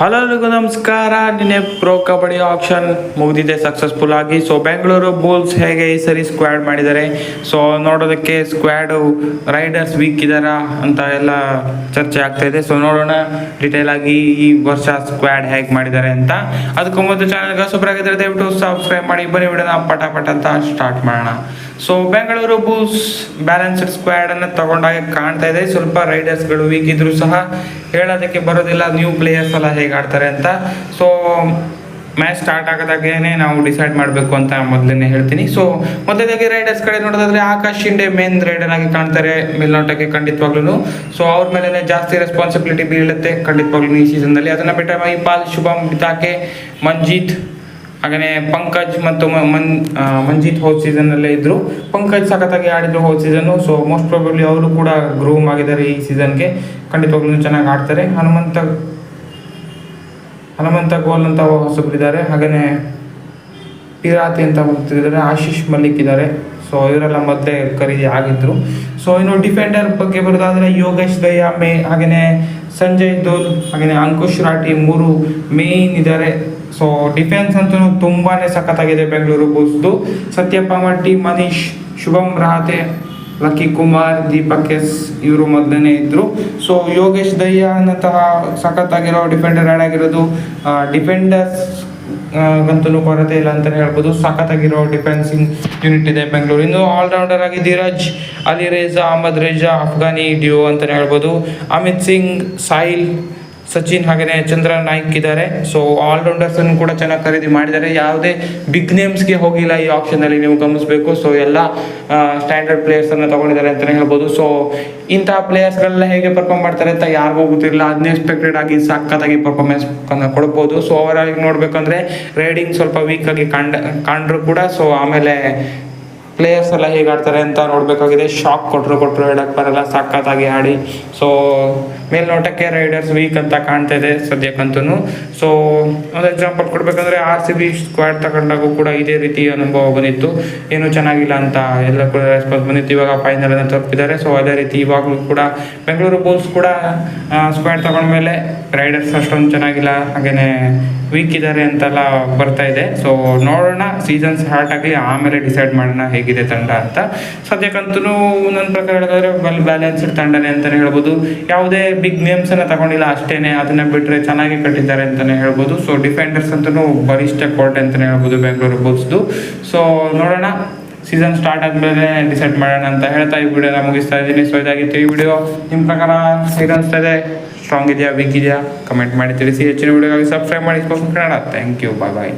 Hello ನಮಸ್ಕಾರ. ನಿನ್ನೆ pro kabaddi auction ಮುಗಿದಿದೆ ಸಕ್ಸಸ್ಫುಲ್ ಆಗಿ. ಸೊ ಬೆಂಗಳೂರು ಬುಲ್ಸ್ ಹೇಗೆ ಈ ಸರಿ ಸ್ಕ್ವಾಡ್ ಮಾಡಿದ್ದಾರೆ? ಸೊ ನೋಡೋದಕ್ಕೆ ಸ್ಕ್ವಾಡು ರೈಡರ್ಸ್ ವೀಕ್ ಇದ್ದಾರಾ ಅಂತ ಎಲ್ಲ ಚರ್ಚೆ ಆಗ್ತಾ ಇದೆ. ಸೊ ನೋಡೋಣ ಡಿಟೇಲ್ ಆಗಿ ಈ ವರ್ಷ ಸ್ಕ್ವಾಡ್ ಹೇಗೆ ಮಾಡಿದ್ದಾರೆ ಅಂತ. ಅದಕ್ಕೂ ಮೊದಲು ಚಾನಲ್ಗೆ ಆಗಿದ್ದಾರೆ ದಯವಿಟ್ಟು ಸಬ್ಸ್ಕ್ರೈಬ್ ಮಾಡಿ. ಬನ್ನಿ, ವಿಡಿಯೋನ ಪಟ ಪಟ ಅಂತ ಸ್ಟಾರ್ಟ್ ಮಾಡೋಣ. So Bengaluru Bulls balanced squad ಅನ್ನು ತಗೊಂಡಾಗ ಕಾಣ್ತಾ ಇದೆ. ಸ್ವಲ್ಪ ರೈಡರ್ಸ್ಗಳು ವೀಕ್ ಇದ್ರು ಸಹ ಹೇಳೋದಕ್ಕೆ ಬರೋದಿಲ್ಲ. ನ್ಯೂ ಪ್ಲೇಯರ್ಸ್ ಎಲ್ಲ ಹೇಗೆ ಆಡ್ತಾರೆ ಅಂತ. ಸೊ ಮ್ಯಾಚ್ ಸ್ಟಾರ್ಟ್ ಆಗೋದಾಗೇನೆ ನಾವು ಡಿಸೈಡ್ ಮಾಡಬೇಕು ಅಂತ ಮೊದಲನೇ ಹೇಳ್ತೀನಿ. ಸೊ ಮೊದಲಾಗಿ ರೈಡರ್ಸ್ ಕಡೆ ನೋಡೋದಾದ್ರೆ ಆಕಾಶ್ ಶಿಂಡೆ ಮೇನ್ ರೈಡರ್ ಆಗಿ ಕಾಣ್ತಾರೆ ಮೇಲ್ನೋಟಕ್ಕೆ ಖಂಡಿತವಾಗ್ಲೂ ಸೊ ಅವ್ರ ಮೇಲೆ ಜಾಸ್ತಿ ರೆಸ್ಪಾನ್ಸಿಬಿಲಿಟಿ ಬೀಳುತ್ತೆ ಖಂಡಿತವಾಗ್ಲೂ ಈ ಸೀಸನ್ದಲ್ಲಿ ಅದನ್ನ ಬಿಟ್ಟರೆ ಮೈಪಾಲ್ ಶುಭಮ್ ಬಿತಾಕೆ, ಮಂಜೀತ್ ಹಾಗೇನೆ ಪಂಕಜ್ ಮತ್ತು ಮನ್ ಮಂಜಿತ್ ಹೋದ ಸೀಸನ್ ಅಲ್ಲೇ ಇದ್ರು. ಪಂಕಜ್ ಸಖತ್ತಾಗಿ ಆಡಿದ್ರು ಹೋದ ಸೀಸನ್ ಸೊ ಮೋಸ್ಟ್ ಪ್ರಾಬಬ್ಲಿ ಅವರು ಕೂಡ ಗ್ರೂಮ್ ಆಗಿದ್ದಾರೆ ಈ ಸೀಸನ್ಗೆ ಖಂಡಿತವಾಗ್ಲೂ ಚೆನ್ನಾಗಿ ಆಡ್ತಾರೆ. ಹನುಮಂತ ಹನುಮಂತ ಗೋಲ್ ಅಂತ ಹೊಸಬರಿದ್ದಾರೆ. ಹಾಗೇನೆ ಪಿರಾತಿ ಅಂತ ಹೋಗ್ತಿದ್ದಾರೆ ಆಶೀಶ್ ಮಲ್ಲಿಕ್ ಇದ್ದಾರೆ. ಸೊ ಇವರೆಲ್ಲ ಮೊದಲೇ ಖರೀದಿ ಆಗಿದ್ರು. ಸೊ ಇನ್ನು ಡಿಫೆಂಡರ್ ಬಗ್ಗೆ ಬರೋದಾದ್ರೆ ಯೋಗೇಶ್ ದಯಾ ಮೇ ಹಾಗೇನೆ ಸಂಜಯ್ ದೋಲ್, ಹಾಗೇನೆ ಅಂಕುಶ್ ರಾಠಿ ಮೂರು ಮೇನ್ ಇದ್ದಾರೆ. ಸೊ ಡಿಫೆನ್ಸ್ ಅಂತೂ ತುಂಬಾನೇ ಸಖತ್ತಾಗಿದೆ ಬೆಂಗಳೂರು ಬೂಸ್ದು. ಸತ್ಯಪ್ಪ ಮಟ್ಟಿ, ಮನೀಶ್ ಶುಭಮ್ ರಾತೆ ಲಕ್ಕಿ ಕುಮಾರ್, ದೀಪಕ್ ಎಸ್, ಇವರು ಮೊದಲನೇ ಇದ್ರು. ಸೊ ಯೋಗೇಶ್ ದಯ್ಯ ಅನ್ನಂತಹ ಸಖತ್ತಾಗಿರೋ ಡಿಫೆಂಡರ್ ಆಡ್ ಆಗಿರೋದು ಡಿಫೆಂಡರ್ಸ್ ಗಂತೂ ಕೊರತೆ ಇಲ್ಲ ಅಂತಲೇ ಹೇಳ್ಬೋದು. ಸಖತ್ತಾಗಿರೋ ಡಿಫೆನ್ಸಿಂಗ್ ಯೂನಿಟ್ ಇದೆ ಬೆಂಗಳೂರು. ಇನ್ನು ಆಲ್ರೌಂಡರ್ ಆಗಿ Dheeraj, Ali Reza, Ahmad Reza, Afghani, Dio ಅಂತಲೇ ಹೇಳ್ಬೋದು. ಅಮಿತ್ ಸಿಂಗ್ ಸಾಹಿಲ್ ಸಚಿನ್ ಹಾಗೆಯೇ ಚಂದ್ರ ನಾಯ್ಕ್ ಇದ್ದಾರೆ. ಸೊ ಆಲ್ರೌಂಡರ್ಸ್ ಅನ್ನು ಕೂಡ ಚೆನ್ನಾಗಿ ಖರೀದಿ ಮಾಡಿದ್ದಾರೆ. ಯಾವುದೇ ಬಿಗ್ ನೇಮ್ಸ್ಗೆ ಹೋಗಿಲ್ಲ ಈ ಆಪ್ಷನ್ ಅಲ್ಲಿ, ನೀವು ಗಮನಿಸಬೇಕು. ಸೊ ಎಲ್ಲ ಸ್ಟ್ಯಾಂಡರ್ಡ್ ಪ್ಲೇಯರ್ಸ್ ಅನ್ನು ತಗೊಂಡಿದ್ದಾರೆ ಅಂತಲೇ ಹೇಳ್ಬೋದು. ಸೊ ಇಂತಹ ಪ್ಲೇಯರ್ಸ್ಗಳೆಲ್ಲ ಹೇಗೆ ಪರ್ಫಾರ್ಮ್ ಮಾಡ್ತಾರೆ ಅಂತ ಯಾರಿಗೂ ಗೊತ್ತಿರಲಿಲ್ಲ ಅನ್ಎಕ್ಸ್ಪೆಕ್ಟೆಡ್ ಆಗಿ ಸಖತ್ತಾಗಿ ಪರ್ಫಾರ್ಮೆನ್ಸ್ ಕೊಡ್ಬೋದು. ಸೊ ಓವರ್ ಆಗಿ ನೋಡ್ಬೇಕಂದ್ರೆ ರೈಡಿಂಗ್ ಸ್ವಲ್ಪ ವೀಕ್ ಆಗಿ ಕಂಡ, ಕಂಡ್ರು ಕೂಡ. ಸೊ ಆಮೇಲೆ ಪ್ಲೇಯರ್ಸ್ ಎಲ್ಲ ಹೇಗೆ ಆಡ್ತಾರೆ ಅಂತ ನೋಡಬೇಕಾಗಿದೆ. ಶಾಕ್ ಕೊಟ್ಟರು ಕೊಟ್ಟರು ಹೇಳಕ್ಕೆ ಬರಲ್ಲ, ಸಖತ್ತಾಗಿ ಆಡಿ. ಸೊ ಮೇಲ್ನೋಟಕ್ಕೆ ರೈಡರ್ಸ್ ವೀಕ್ ಅಂತ ಕಾಣ್ತಾ ಇದೆ ಸದ್ಯಕ್ಕಂತೂ ಸೊ ಒಂದು ಎಕ್ಸಾಂಪಲ್ ಕೊಡಬೇಕಂದ್ರೆ ಆರ್ ಸಿ ಬಿ ಸ್ಕ್ವಾಡ್ ತಗೊಂಡಾಗೂ ಕೂಡ ಇದೇ ರೀತಿ ಅನುಭವ ಬಂದಿತ್ತು. ಏನು ಚೆನ್ನಾಗಿಲ್ಲ ಅಂತ ಎಲ್ಲ ಕೂಡ ರೆಸ್ಪಾನ್ಸ್ ಬಂದಿತ್ತು. ಇವಾಗ ಫೈನಲ್ ಅನ್ನು ತಲುಪಿದ್ದಾರೆ. ಸೊ ಅದೇ ರೀತಿ ಇವಾಗಲೂ ಕೂಡ ಬೆಂಗಳೂರು ಬುಲ್ಸ್ ಕೂಡ ಸ್ಕ್ವಾಡ್ ತಗೊಂಡ್ಮೇಲೆ ರೈಡರ್ಸ್ ಅಷ್ಟೊಂದು ಚೆನ್ನಾಗಿಲ್ಲ. ಹಾಗೇನೆ ವೀಕ್ ಇದ್ದಾರೆ ಅಂತೆಲ್ಲ ಬರ್ತಾ ಇದೆ. ಸೊ ನೋಡೋಣ ಸೀಸನ್ ಸ್ಟಾರ್ಟ್ ಆಗಲಿ, ಆಮೇಲೆ ಡಿಸೈಡ್ ಮಾಡೋಣ ಹೇಗಿದೆ ತಂಡ ಅಂತ. ಸದ್ಯಕ್ಕಂತೂ ನನ್ನ ಪ್ರಕಾರ ಹೇಳಿದ್ರೆ ವೆಲ್ ಬ್ಯಾಲೆನ್ಸ್ಡ್ ತಂಡನೇ ಅಂತಲೇ ಹೇಳ್ಬೋದು. ಯಾವುದೇ ಬಿಗ್ ನೇಮ್ಸ್ ಅನ್ನ ತಗೊಂಡಿಲ್ಲ ಅಷ್ಟೇ ಅದನ್ನ ಬಿಟ್ಟರೆ ಚೆನ್ನಾಗಿ ಕಟ್ಟಿದ್ದಾರೆ ಅಂತಲೇ ಹೇಳ್ಬೋದು. ಸೊ ಡಿಫೆಂಡರ್ಸ್ ಅಂತಲೂ ಬಲಿಷ್ಠ ಕೋಟೆ ಅಂತಲೇ ಹೇಳ್ಬೋದು ಬೆಂಗಳೂರು ಬುಲ್ಸ್ದು ಸೊ ನೋಡೋಣ. ಸೀಸನ್ ಸ್ಟಾರ್ಟ್ ಆದ್ಮೇಲೆ ಡಿಸೈಡ್ ಮಾಡೋಣ ಅಂತ ಹೇಳ್ತಾ ಈ ವಿಡಿಯೋನ ಮುಗಿಸ್ತಾ ಇದ್ದೀನಿ. ಸೊ ಇದಾಗಿತ್ತು ಈ ವಿಡಿಯೋ ನಿಮ್ಮ ಪ್ರಕಾರ ಹೇಗೆ ಅನಿಸ್ತಾ ಸ್ಟ್ರಾಂಗ್ ಇದೆಯಾ? ವೀಕ್ ಇದೆಯಾ? ಕಮೆಂಟ್ ಮಾಡಿ ತಿಳಿಸಿ. ಹೆಚ್ಚಿನ ವಿಡಿಯೋಗಾಗಿ ಸಬ್ಸ್ಕ್ರೈಬ್ ಮಾಡಿ. Kannada thank you bye bye